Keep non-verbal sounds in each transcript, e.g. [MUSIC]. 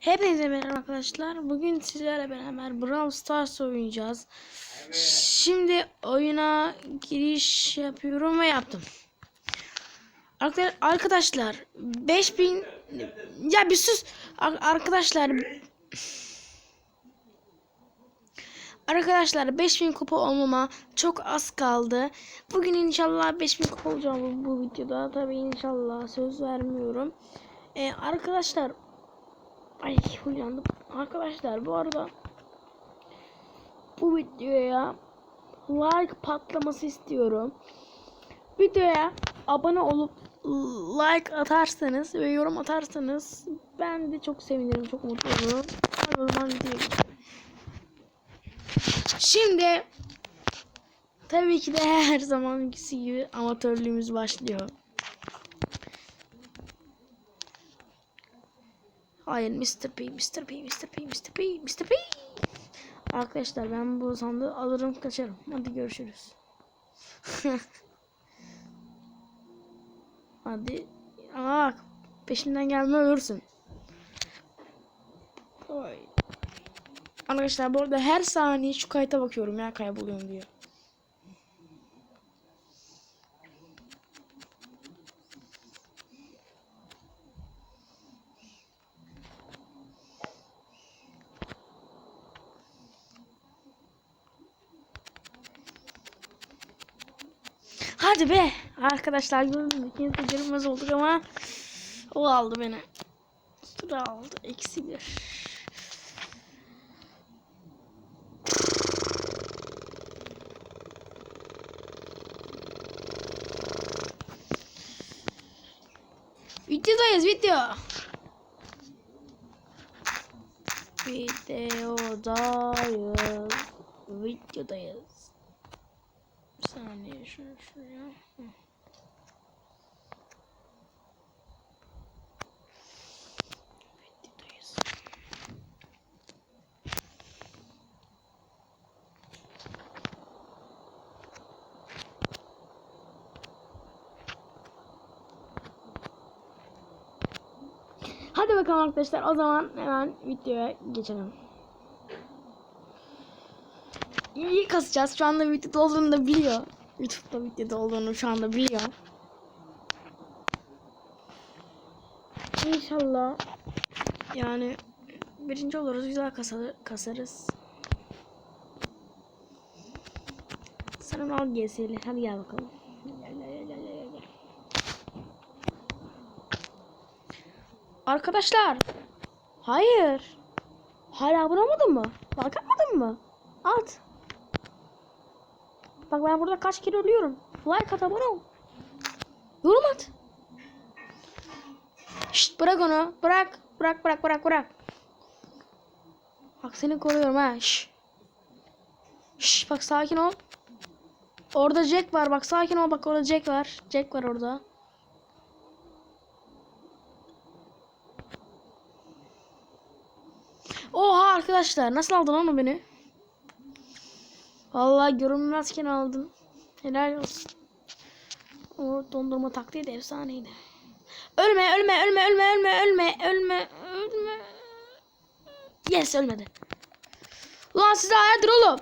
Hepinize merhaba arkadaşlar. Bugün sizlerle beraber Brawl Stars oynayacağız. Şimdi oyuna giriş yapıyorum ve yaptım. Arka- Arkadaşlar 5000 ya bir sus Ar- arkadaşlar Arkadaşlar 5000 kupa olmama çok az kaldı. Bugün inşallah 5000 kupa olacağım bu, bu videoda. Tabii inşallah söz vermiyorum. Ee, arkadaşlar Ay uyandım. Arkadaşlar bu arada bu videoya like patlaması istiyorum. Videoya abone olup like atarsanız ve yorum atarsanız ben de çok sevinirim, çok mutlu olurum. O zaman. Şimdi tabii ki de her zamankisi gibi amatörlüğümüz başlıyor. Hayır Mr. P, Mr. P, Mr. P, Mr. P, Mr. P. Arkadaşlar ben bu sandığı alırım kaçarım. Hadi görüşürüz. [LAUGHS] Hadi. Aa, peşimden gelme ölürsün. Oy. Arkadaşlar bu arada her saniye şu kayıta bakıyorum ya kayboluyorum diye. Hadi be. Arkadaşlar? İkimiz de görünmez olduk ama o aldı beni. Sıra aldı. Eksi bir. Videodayız video. Videodayız. Videodayız. Saniye şunu şuraya. Hadi bakalım arkadaşlar o zaman hemen videoya geçelim. İyi kasacağız. Şu anda videoda olduğunu da biliyor. YouTube'da videoda olduğunu şu anda biliyor. İnşallah yani birinci oluruz. Güzel kasar, kasarız. Sen al GS'li. Hadi gel bakalım. Arkadaşlar. Hayır. Hala vuramadın mı? Fark atmadın mı? At. Bak ben burada kaç kere ölüyorum. Like at abone ol. Yorum at. Şşt bırak onu. Bırak. Bırak bırak bırak bırak. Bak seni koruyorum ha. Şşt. Şşt bak sakin ol. Orada Jack var. Bak sakin ol. Bak orada Jack var. Jack var orada. Oha arkadaşlar. Nasıl aldın onu beni? Vallahi görünmezken aldın. Helal olsun. O dondurma taktiği de efsaneydi. Ölme, ölme, ölme, ölme, ölme, ölme, ölme, ölme. Yes, ölmedi. Lan siz de hayırdır oğlum?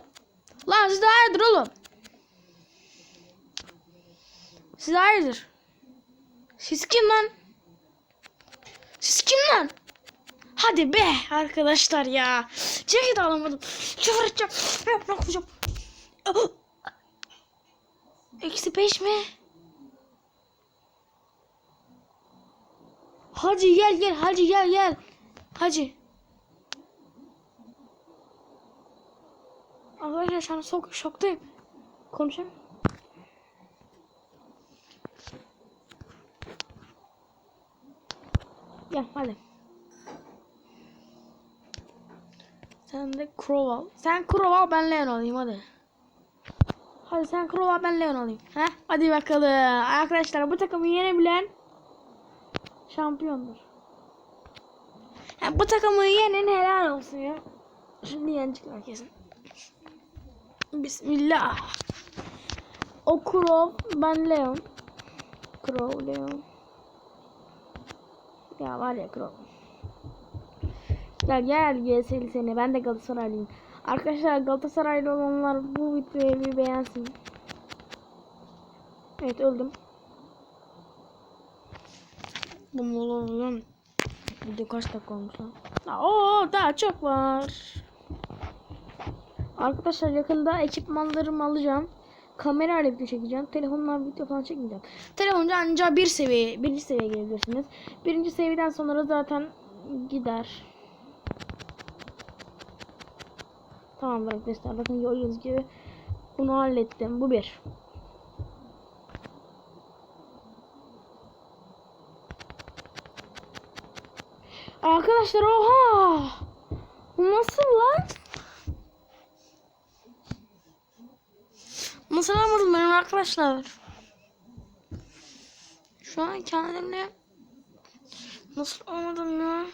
Lan siz de hayırdır oğlum? Siz hayırdır? Siz kim lan? Siz kim lan? Hadi be arkadaşlar ya. Ceket alamadım. Edeceğim. Ben yapacağım. Eksi beş mi? Hacı gel gel hacı gel gel. Hacı. Arkadaşlar şu an şok, şoktayım. Konuşalım. Gel hadi. Sen de Crow. Sen Crow al ben Leon alayım hadi. Hadi sen Crow al ben Leon alayım. Heh, hadi bakalım. Arkadaşlar bu takımı yenebilen şampiyondur. Ha, bu takımı yenin helal olsun ya. Şimdi yenecekler kesin. Bismillah. O Crow ben Leon. Crow Leon. Ya var ya Crow. Gel gel GS'li seni. Ben de Galatasaraylıyım. Arkadaşlar Galatasaraylı olanlar bu videoyu bir beğensin. Evet öldüm. Bu oğlum. Video kaç dakika olmuş lan? Oo daha çok var. Arkadaşlar yakında ekipmanlarımı alacağım. Kamerayla video çekeceğim. Telefonla video falan çekmeyeceğim. Telefonca ancak bir seviye, birinci seviyeye gelebilirsiniz. Birinci seviyeden sonra zaten gider. Tamamdır arkadaşlar. Bakın gördüğünüz gibi bunu hallettim. Bu bir. Arkadaşlar oha! Nasıl lan? Nasıl alamadım ben onu arkadaşlar? Şu an kendimle nasıl alamadım ya?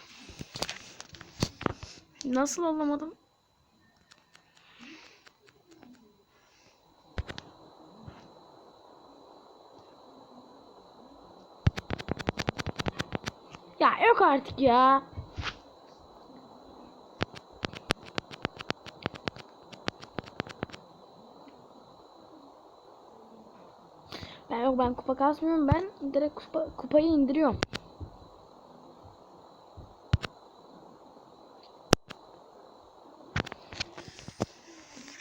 Nasıl alamadım? Yok artık ya. Ben yok ben kupa kasmıyorum ben direkt kupa, kupayı indiriyorum.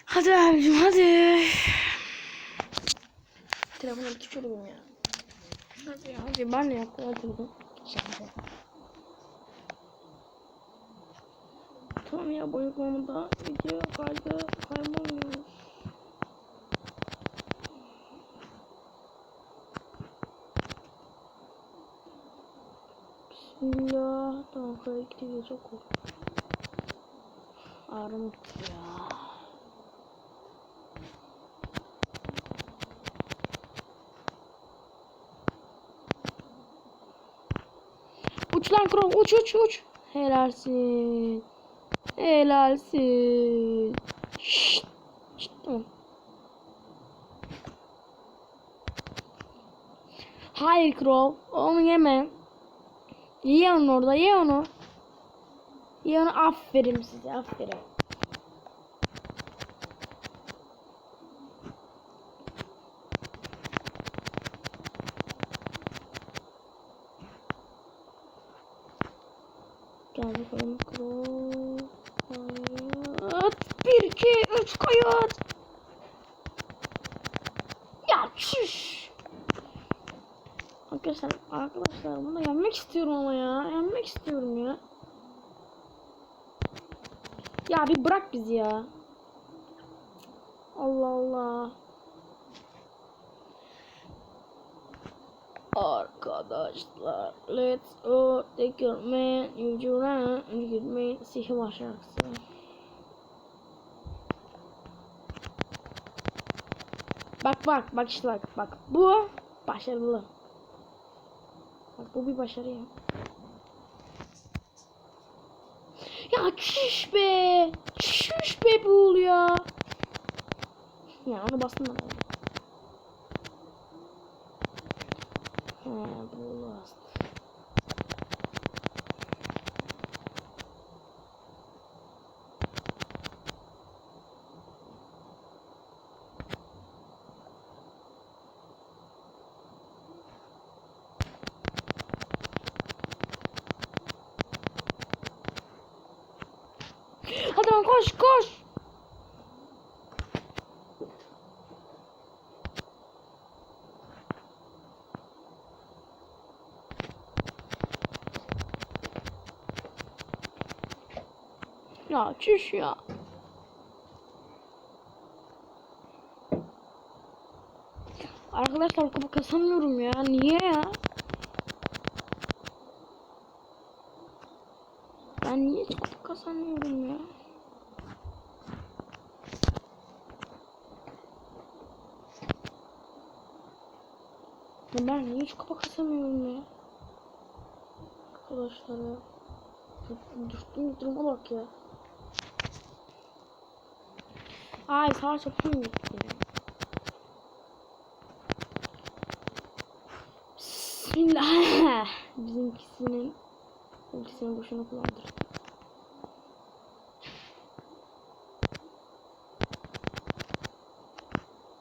Hadi abicim hadi. Telefonu küçülüyorum ya. Hadi hadi ben de yaptım hadi ya boyun konumunda video kaydı kaybolmuyor. Bismillah. Tamam kaydı gidiyor çok korktum. Gitti ya. Uç lan kral uç uç uç. Helalsin. Helalsin. Şşt. Şşt. Hayır kral. Onu yeme. Ye onu orada ye onu. Ye onu aferin size aferin. Gel bakalım kral. Kayıt. Bir, iki, üç kayıt. Ya çüş. Arkadaşlar, arkadaşlar bunu yenmek istiyorum ama ya. Yenmek istiyorum ya. Ya bir bırak bizi ya. Allah Allah. Arkadaşlar let's go take your man you run you get me sihir şarkısı. Bak bak bak işte bak bak bu başarılı. Bak bu bir başarı ya. Ya çüş be. Çüş be bu ya. Ya onu bastım ben. Ha bu bastı. Hadi lan koş koş. Ya çüş ya. Arkadaşlar kupa kasamıyorum ya. Niye ya? Ben niye kupa kasamıyorum ya? Ben niye hiç kapak atamıyorum ya? Arkadaşlar ya. Düştüm duruma bak ya. Ay sağ çapım gitti. Şimdi bizimkisinin ultisini boşuna kullandırdım.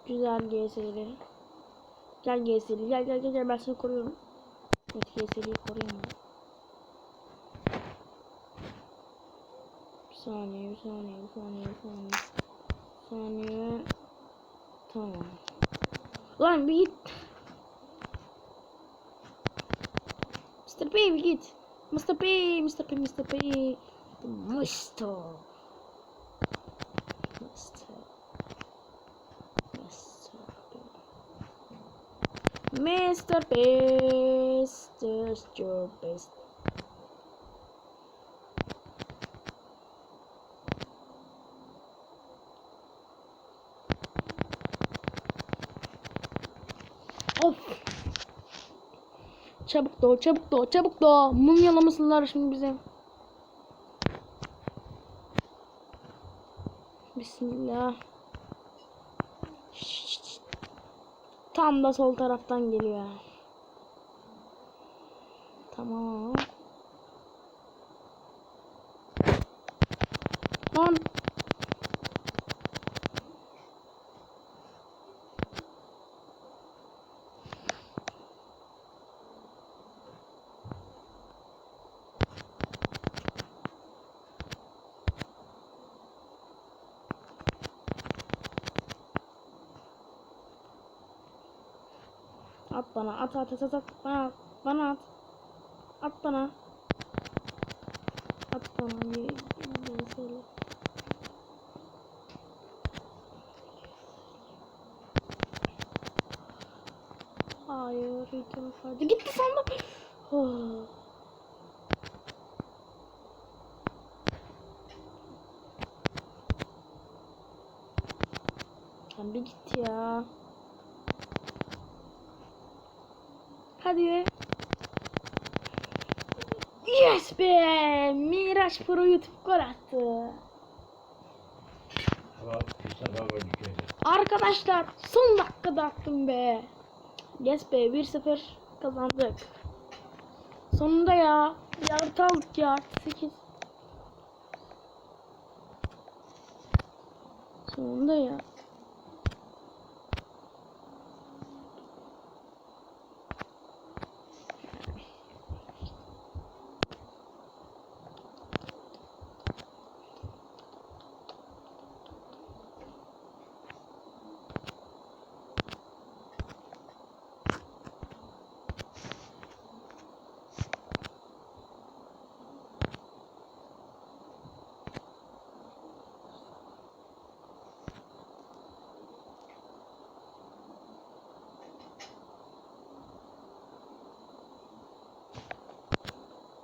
Güzel GS'leri. Gel GS'li. Gel gel gel gel ben seni koruyorum. Evet GS'liyi koruyayım. Bir saniye, bir saniye, bir saniye, bir saniye. Bir saniye. Tamam. Lan bir git. Mr. P bir git. Mr. P, Mr. P, Mr. P. Mr. Mr. Mr. Beast, just your best. Of. Çabuk doğ, çabuk doğ, çabuk doğ. Mumyalamasınlar şimdi bize. Bismillah. Tam da sol taraftan geliyor. Tamam. Lan. At bana at at at at, at bana at bana at at bana at bana bir söyle. Hayır item hadi gitti sandım. Oh. [SIGHS] Sen bir git ya. Hadi. Yes be! Miraç Pro YouTube gol attı. Arkadaşlar son dakikada attım be. Yes be 1-0 kazandık. Sonunda ya. Yarıt aldık ya. 8. Sonunda ya.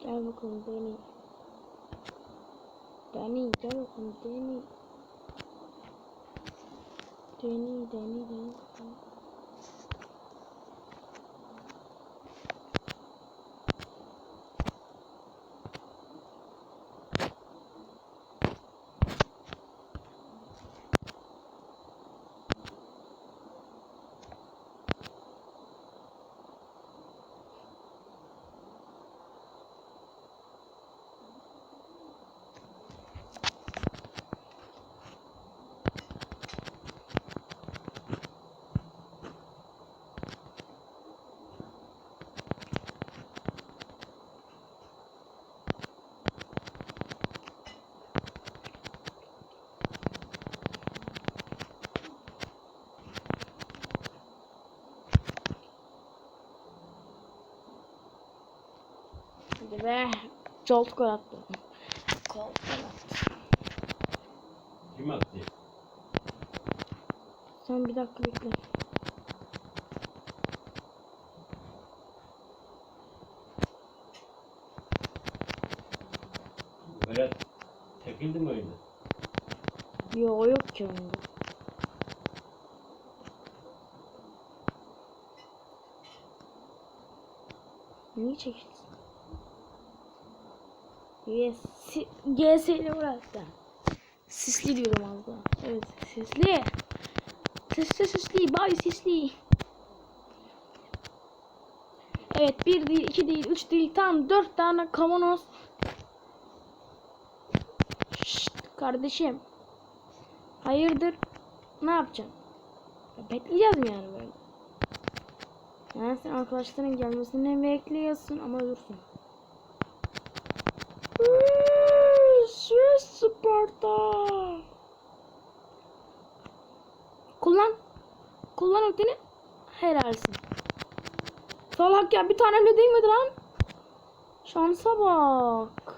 Gel bakalım Deni. Deni gel bakalım Deni. Deni Deni Deni. Hadi be. Jolt gol attı. Gol attı. Kim attı? Sen bir dakika bekle. Berat çekildi mi oyunda? Yo yok ki oyunda. Niye çekilsin? GS ile bıraktı. Sisli diyorum az. Evet sisli. Sisli sisli. Bay sisli. Evet bir değil iki değil üç değil tam dört tane kavanoz. Şşt kardeşim. Hayırdır? Ne yapacaksın? Bekleyeceğiz mi yani böyle? Yani sen arkadaşların gelmesini bekliyorsun ama ölürsün. Süs Sparta. Kullan. Kullan ultini. Helalsin. Salak ya bir tane bile değmedi lan. Şansa bak.